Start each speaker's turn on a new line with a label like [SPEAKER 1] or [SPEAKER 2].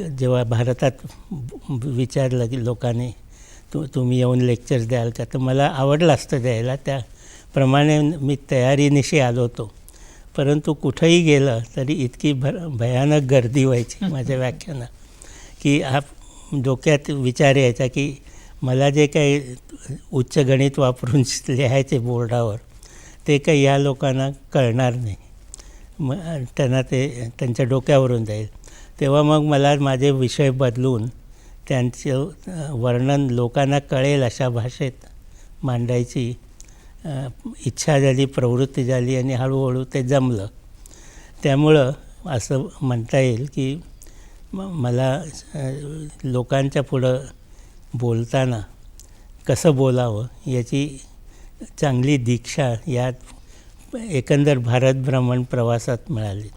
[SPEAKER 1] जेव्हा भारतात विचारलं की लोकांनी तू तुम्ही येऊन लेक्चर्स द्याल का? तर मला आवडलं असतं द्यायला. त्याप्रमाणे मी तयारीनिशी आलो होतो. परंतु कुठंही गेलं तरी इतकी भर भयानक गर्दी व्हायची माझ्या व्याख्यानं की हा डोक्यात विचार यायचा की मला जे काही उच्च गणित वापरून लिहायचे बोर्डावर ते काही या लोकांना कळणार नाही. मग त्यांना ते त्यांच्या डोक्यावरून जाईल. तेव्हा मग मला माझे विषय बदलून त्यांचं वर्णन लोकांना कळेल अशा भाषेत मांडायची इच्छा झाली प्रवृत्ती झाली आणि हळूहळू ते जमलं. त्यामुळं असं म्हणता येईल की मला लोकांच्या पुढं बोलताना कसं बोलावं याची चांगली दीक्षा या एकंदर भारत भ्रमण प्रवासात मिळाली.